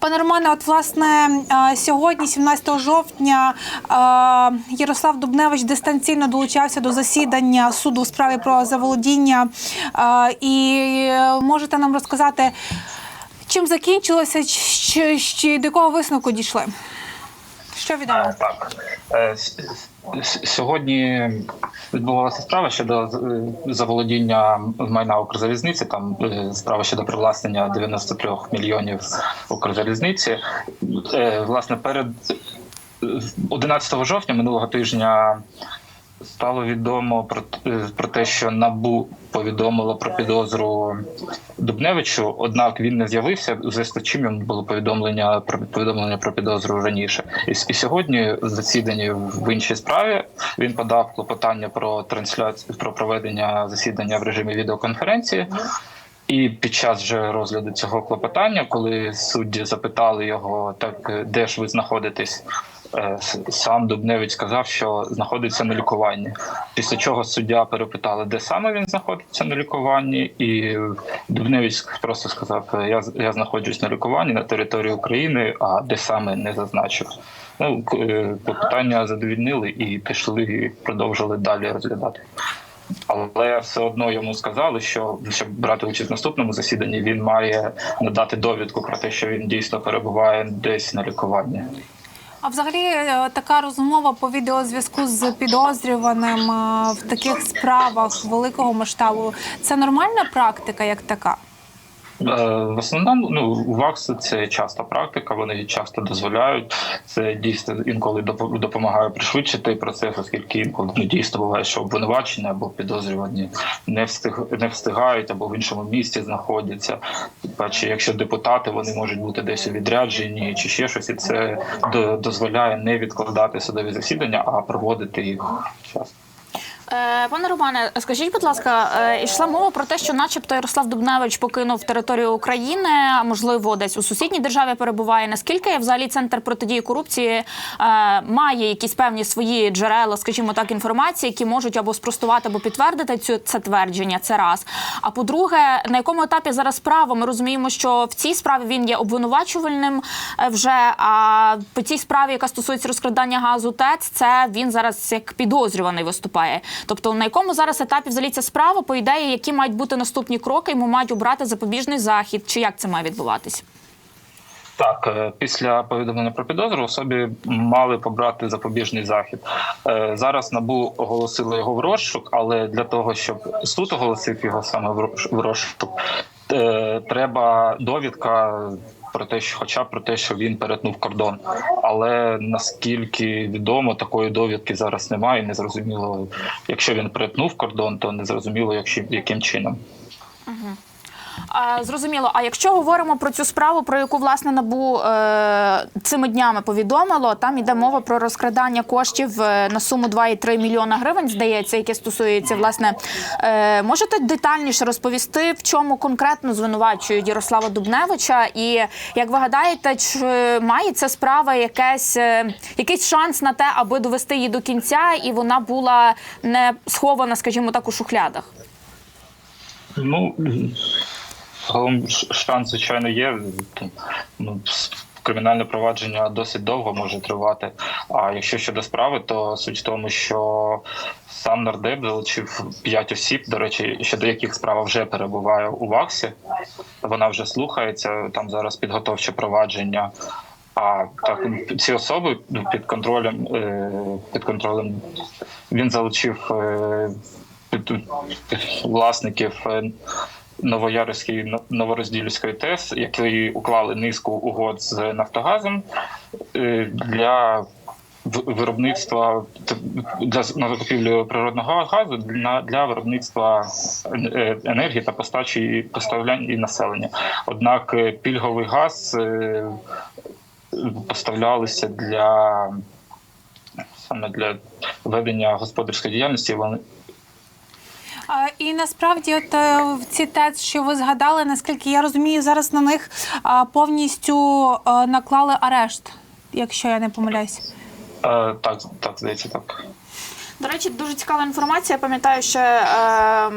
Пане Романе, от власне е, сьогодні, 17 жовтня, е, Ярослав Дубневич дистанційно долучався до засідання суду у справі про заволодіння. Е, І можете нам розказати, чим закінчилося, чи, чи до якого висновку дійшли? Що відомо? Так Е, сьогодні відбувалася справа щодо е, заволодіння майна Укрзалізниці. Там е, справа щодо привласнення 93 мільйонів Укрзалізниці. Власне, перед е, 11 жовтня минулого тижня. Стало відомо про, е, про те, що набу повідомило про підозру Дубневичу, однак він не з'явився. зв'язку з чим йому було повідомлення про повідомлення про підозру раніше. І, і сьогодні в засіданні в іншій справі він подав клопотання про трансляцію про проведення засідання в режимі відеоконференції. І під час вже розгляду цього клопотання, коли судді запитали його, так де ж ви знаходитесь, сам Дубневич сказав, що знаходиться на лікуванні. Після чого суддя перепитали, де саме він знаходиться на лікуванні, і Дубневич просто сказав: Я з- я знаходжусь на лікуванні на території України, а де саме не зазначив. Ну е, задовільнили і пішли, продовжили далі розглядати. Але все одно йому сказали, що щоб брати участь в наступному засіданні, він має надати довідку про те, що він дійсно перебуває десь на лікуванні. А взагалі е, така розмова по відеозв'язку з підозрюваним е, в таких справах великого масштабу це нормальна практика, як така? Е, В основному, ну ВАКС це часта практика. Вони часто дозволяють. Це дійсно інколи допо- допомагає пришвидшити процес, оскільки інколи ну, дійсно буває, що обвинувачені або підозрювані не встиг не встигають або в іншому місці знаходяться. Чи якщо депутати вони можуть бути десь у відрядженні чи ще щось, і це дозволяє не відкладати судові засідання, а проводити їх вчасно. Е, Пане Романе, скажіть, будь ласка, е, йшла мова про те, що, начебто, Ярослав Дубневич покинув територію України, а можливо, десь у сусідній державі перебуває. Наскільки взагалі центр протидії корупції е, має якісь певні свої джерела, скажімо так, інформації, які можуть або спростувати, або підтвердити цю це твердження? Це раз. А по-друге, на якому етапі зараз справа? Ми розуміємо, що в цій справі він є обвинувачувальним вже. А по цій справі, яка стосується розкрадання газу ТЕЦ, це він зараз як підозрюваний виступає. Тобто, на якому зараз етапі взагалі ця справа, по ідеї, які мають бути наступні кроки, йому мають обрати запобіжний захід, чи як це має відбуватися? Так, е, після повідомлення про підозру особі мали побрати запобіжний захід. Е, Зараз набу оголосило його в розшук, але для того, щоб суд оголосив його саме в розшук, е, треба довідка. Про те, що хоча б про те, що він перетнув кордон, але наскільки відомо, такої довідки зараз немає. Не зрозуміло, якщо він перетнув кордон, то не зрозуміло, якщо яким чином. А, зрозуміло. А якщо говоримо про цю справу, про яку власне набу е, цими днями повідомило, там йде мова про розкрадання коштів е, на суму 2,3 мільйона гривень, здається, яке стосується власне. Е, можете детальніше розповісти, в чому конкретно звинувачують Ярослава Дубневича, і як ви гадаєте, чи має ця справа якесь, е, якийсь шанс на те, аби довести її до кінця, і вона була не схована, скажімо так, у шухлядах? Ну загалом шанс, звичайно, є. Ну, кримінальне провадження досить довго може тривати. А якщо щодо справи, то суть в тому, що сам нардеп залучив п'ять осіб, до речі, щодо яких справа вже перебуває у ВАКСі. Вона вже слухається. Там зараз підготовче провадження. А так ці особи ну, під контролем е, під контролем він залучив е, власників Новоярської Новорозділівської ТЕС, які уклали низку угод з Нафтогазом е, для виробництва для на закупівлю природного газу для, для виробництва е, енергії та постачі поставлянь і населення. Однак е, пільговий газ поставлялися для саме для ведення господарської діяльності. Вони І насправді, от е, в ці ТЕЦ, що ви згадали, наскільки я розумію, зараз на них повністю е, наклали арешт, якщо я не помиляюсь. е, так, так здається, так. До речі, дуже цікава інформація. Я пам'ятаю, що е,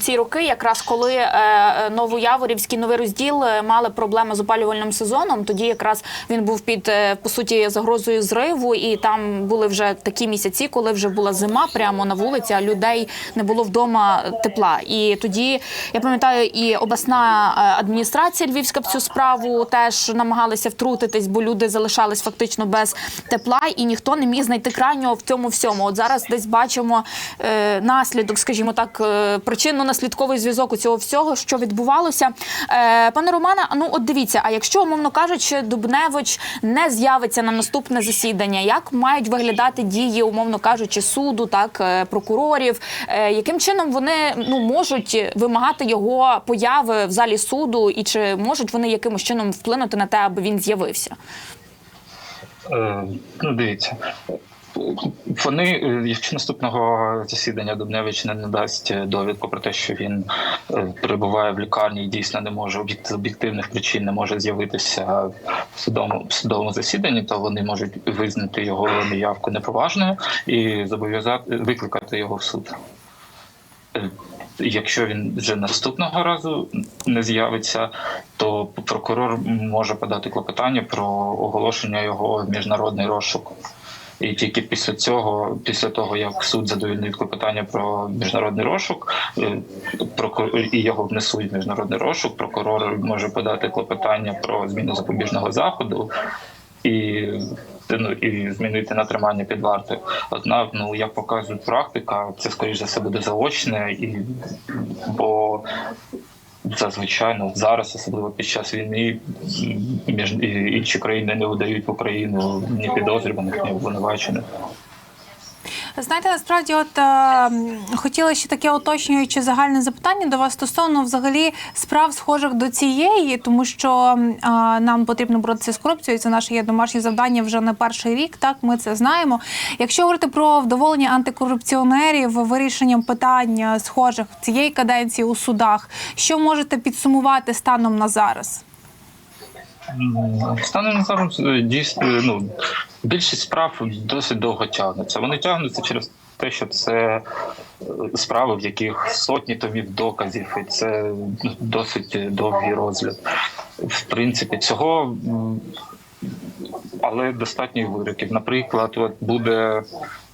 ці роки, якраз коли е, е, Новояворівський новий розділ е, мали проблеми з опалювальним сезоном, тоді якраз він був під е, по суті загрозою зриву, і там були вже такі місяці, коли вже була зима прямо на вулиці, а людей не було вдома тепла. І тоді я пам'ятаю, і обласна е, адміністрація Львівська в цю справу теж намагалися втрутитись, бо люди залишались фактично без тепла, і ніхто не міг знайти крайнього в цьому всьому. От зараз десь бачимо е, наслідок, скажімо так, е, причинно-наслідковий зв'язок у цього всього, що відбувалося. Е, пане Романе, ну от дивіться, а якщо, умовно кажучи, Дубневич не з'явиться на наступне засідання, як мають виглядати дії, умовно кажучи, суду, так е, прокурорів, е, яким чином вони ну можуть вимагати його появи в залі суду, і чи можуть вони якимось чином вплинути на те, аби він з'явився? Е, Ну, дивіться. Вони, е, якщо наступного засідання Дубневич не надасть довідку про те, що він е, перебуває в лікарні і дійсно не може з об'єктивних причин не може з'явитися в судовому, в судовому засіданні, то вони можуть визнати його неявку неповажною і зобов'язати викликати його в суд. Е, Якщо він вже наступного разу не з'явиться, то прокурор може подати клопотання про оголошення його в міжнародний розшук. І тільки після цього, після того як суд задовільнить клопотання про міжнародний розшук, е, прокурор і його внесуть в міжнародний розшук, прокурор може подати клопотання про зміну запобіжного заходу і, ну, і змінити на тримання під вартою. Однак, ну як показує практика, це скоріш за все буде заочне, і бо зазвичай ну, зараз, особливо під час війни, між інші країни не видають в Україну ні підозрюваних, ні обвинувачених. Знаєте, насправді, от е, хотіла ще таке уточнююче загальне запитання до вас стосовно взагалі справ схожих до цієї, тому що е, нам потрібно боротися з корупцією. Це наше є домашнє завдання вже не перший рік. Так, ми це знаємо. Якщо говорити про вдоволення антикорупціонерів вирішенням питань схожих цієї каденції у судах, що можете підсумувати станом на зараз? Станом на зараз е, дійсно ну більшість справ досить довго тягнуться. Вони тягнуться через те, що це е, справи, в яких сотні томів доказів, і це досить довгий розгляд. В принципі, цього але достатньо вироків. Наприклад, от буде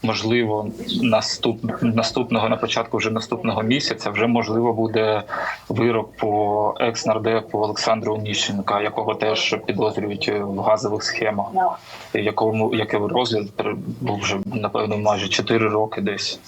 можливо наступ, наступного на початку вже наступного місяця, вже можливо буде вирок по екс-нардепу Олександру Ніщенка, якого теж підозрюють в газових схемах, якому який розгляд був вже напевно майже 4 роки десь.